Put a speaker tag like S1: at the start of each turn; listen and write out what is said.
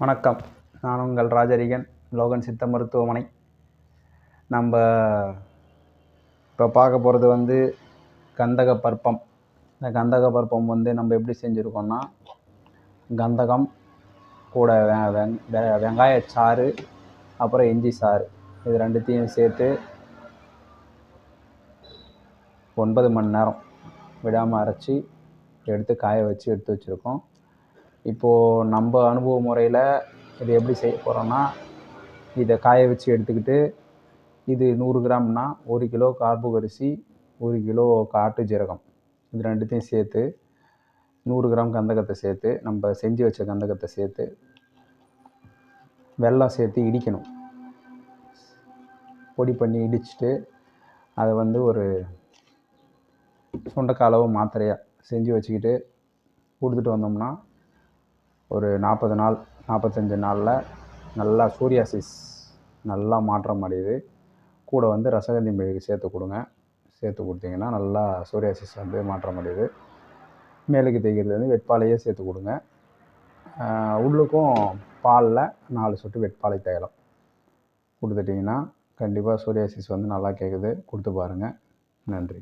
S1: வணக்கம். நான் உங்கள் ராஜரிகன் லோகன் சித்த மருத்துவமனை. நம்ம இப்போ பார்க்க போகிறது வந்து கந்தக பருப்பம் இந்த கந்தக பருப்பம் வந்து நம்ம எப்படி செஞ்சுருக்கோம்னா கந்தகம் கூட வெ வெங் வெங்காய சாறு அப்புறம் இஞ்சி சாறு. இது ரெண்டுத்தையும் சேர்த்து ஒன்பது மணி நேரம் விடாமல் அரைச்சி எடுத்து காய வச்சு எடுத்து வச்சுருக்கோம். இப்போது நம்ம அனுபவ முறையில் இது எப்படி செய்ய போகிறோன்னா இதை காய வச்சு எடுத்துக்கிட்டு இது நூறு கிராம்னா ஒரு கிலோ கார்புகரிசி ஒரு கிலோ காட்டு ஜீரகம். இது ரெண்டுத்தையும் சேர்த்து நூறு கிராம் கந்தகத்தை சேர்த்து நம்ம செஞ்சு வச்ச கந்தகத்தை சேர்த்து வெல்லம் சேர்த்து இடிக்கணும். பொடி பண்ணி இடிச்சிட்டு அதை வந்து ஒரு சுண்டக்காய் அளவு மாத்திரையாக செஞ்சு வச்சுக்கிட்டு கொடுத்துட்டு வந்தோம்னா ஒரு நாற்பது நாள் நாற்பத்தஞ்சு நாளில் நல்லா சூரியாசிஸ் நல்லா மாற்றம் அடையுது. கூட வந்து ரசகந்தி மெழுகு சேர்த்து கொடுங்க. சேர்த்து கொடுத்தீங்கன்னா நல்லா சூரியாசிஸ் வந்து மாற்றம் அடையுது. மேலுக்கு தேய்க்கிறது வந்து வெட்பாலையே சேர்த்து கொடுங்க. உள்ளுக்கும் பாலில் நாலு சொட்டு வெட்பாலை தைலம் கொடுத்துட்டிங்கன்னா கண்டிப்பாக சூரியாசிஸ் வந்து நல்லா கேட்குது கொடுத்து பாருங்கள் நன்றி.